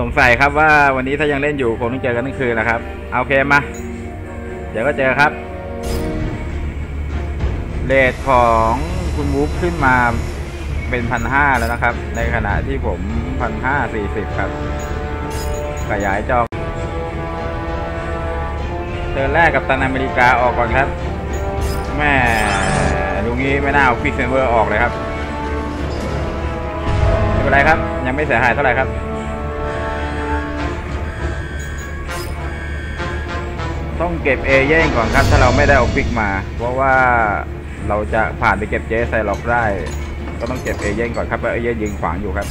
สงสัยครับว่าวันนี้ถ้ายังเล่นอยู่คงต้องเจอกันทั้งคืนนะครับเอาโอเคมา เดี๋ยวก็เจอครับเลทของคุณวูฟขึ้นมาเป็นพันห้าแล้วนะครับ ในขณะที่ผมพันห้าสี่สิบครับ ขยายจอเจอแรกกับตันอเมริกาออกก่อนครับแม่ลุงนี้ไม่น่าเอาควิกเซนเวอร์ออกเลยครับ เป็นไรครับ ยังไม่เสียหายเท่าไหร่ครับ ต้องเก็บเอเย่งก่อนครับ ถ้าเราไม่ได้เอาควิกมา เพราะว่าเราจะผ่านไปเก็บเจสไซล็อกได้ ก็ต้องเก็บเอเย่งก่อนครับเพราะเอเย่งยิงขวางอยู่ครับ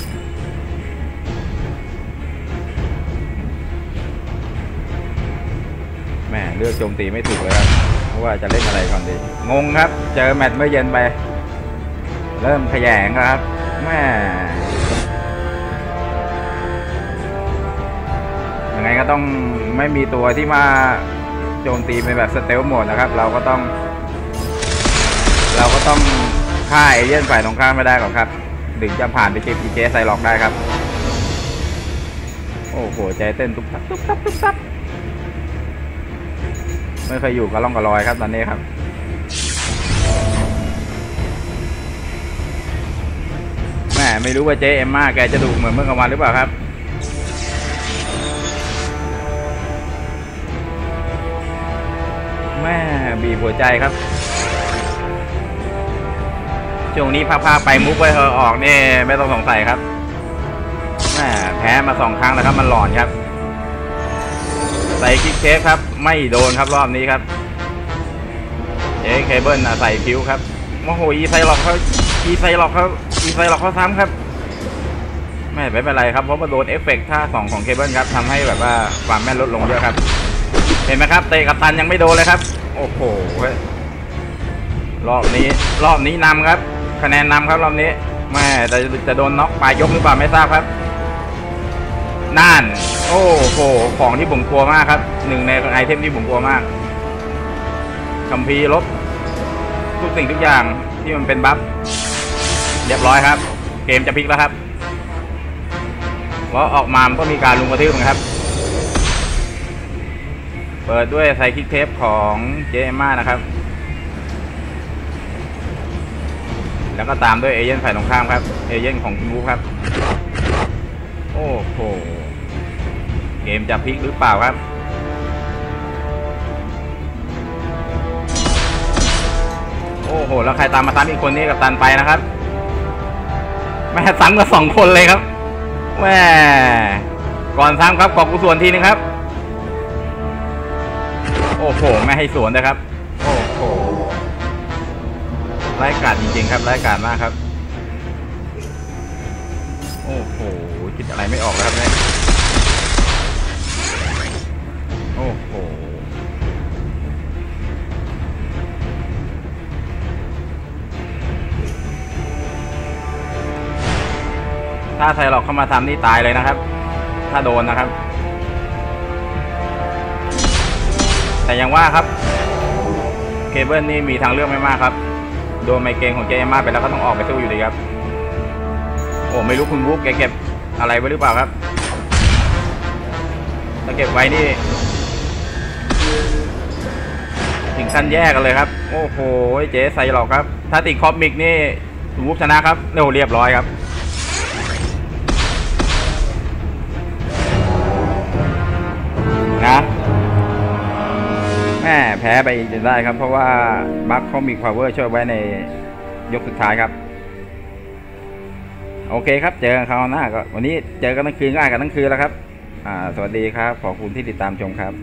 แม่เลือกโจมตีไม่ถูกเลยครับเพราะว่าจะเล่นอะไรก่อนดี งงครับ เจอแมตช์เมื่อเย็นไป เริ่มขยงครับแม่ ยังไงก็ต้องไม่มีตัวที่มาโจมตีเป็นแบบสเตลโหมดนะครับ เราก็ต้อง เราก็ต้องฆ่าเอเย่ยนฝ่ายตรงข้ามไม่ได้ก่อนครับถึงจะผ่านไปเก็บอีเจไซล็อกได้ครับ โอ้โหใจเต้นตุ๊บตับตุ๊บตับตุ๊บตับไม่เคยอยู่กับร่องกับรอยครับตอนนี้ครับแม่ไม่รู้ว่าเจเอ็มมาแกจะดูเหมือนเมื่อกลางวันหรือเปล่าครับ แม่บีบหัวใจครับช่วงนี้พาๆไปมุกไว้เธอออกนี่ไม่ต้องสงสัยครับแม่แพ้มาสองครั้งแล้วครับมันหลอนครับใส่คิกเคฟครับ ไม่โดนครับรอบนี้ครับเอ๊เคเบิลใส่คิ้วครับโอ้โหอีไซล็อกเขาอีไซล็อกเขาอีไซล็อกเขาซ้ำครับไม่ไม่เป็นไรครับเพราะว่าโดนเอฟเฟกต์ท่าสองของเคเบิลครับทำให้แบบว่าความแม่นลดลงเยอะครับ เห็นไหมครับ เตะกับตันยังไม่โดนเลยครับ โอ้โหรอบนี้รอบนี้นำครับ คะแนนนำครับรอบนี้แม่แต่จะโดนน็อกปลายยกหรือเปล่าไม่ทราบครับนั่น โอ้โหของที่ผมกลัวมากครับหนึ่งในไอเทมที่ผมกลัวมากคัมภีร์ลบทุกสิ่งทุกอย่างที่มันเป็นบัฟเรียบร้อยครับ เกมจะพลิกแล้วครับเพราะออกมามันก็มีการลุมกระทืบนะครับ ปิดด้วยไซคิกเทปของเจม่านะครับ แล้วก็ตามด้วยเอเย่นฝ่ายตรงข้ามครับ เอเย่นของคุณวูครับ โอ้โห เกมจะพลิกหรือเปล่าครับโอ้โห แล้วใครตามมาซ้ำอีกคนนี้กับตันไปนะครับ แม่ซ้ำกับสองคนเลยครับแม่ก่อนซ้ำครับขอบกุศลทีนึงครับ อ้โห ไม่ให้สวนนะครับ โอ้โหไร้กาดจริงๆครับไร้กาดมากครับ โอ้โห คิดอะไรไม่ออกแล้วครับเนี่ย โอ้โห ถ้าไทยหลอกเข้ามาทำนี่ตายเลยนะครับ ถ้าโดนนะครับ แต่ยังว่าครับเคเบิลนี่มีทางเลือกไม่มากครับ โดนไมเกรนของเจเอมาไปแล้วก็ต้องออกไปสู้อยู่ดีครับ โอ้ไม่รู้คุณวูฟแกเก็บอะไรไว้หรือเปล่าครับถ้าเก็บไว้นี่ถึงขั้นแยกกันเลยครับ โอ้โหเจ๊ใส่หรอกครับ ถ้าติดคอปมิกนี่คุณวูฟชนะครับเร็วเรียบร้อยครับ ม่แพ้ไปจะได้ครับ เพราะว่าบัคเขามีพาวเวอร์ช่วยไว้ในยกสุดท้ายครับ โอเคครับ เจอกันคราวหน้าก็วันนี้เจอกันทั้งคืนก็อ่านกันทั้งคืนแล้วครับ อ่า สวัสดีครับ ขอบคุณที่ติดตามชมครับ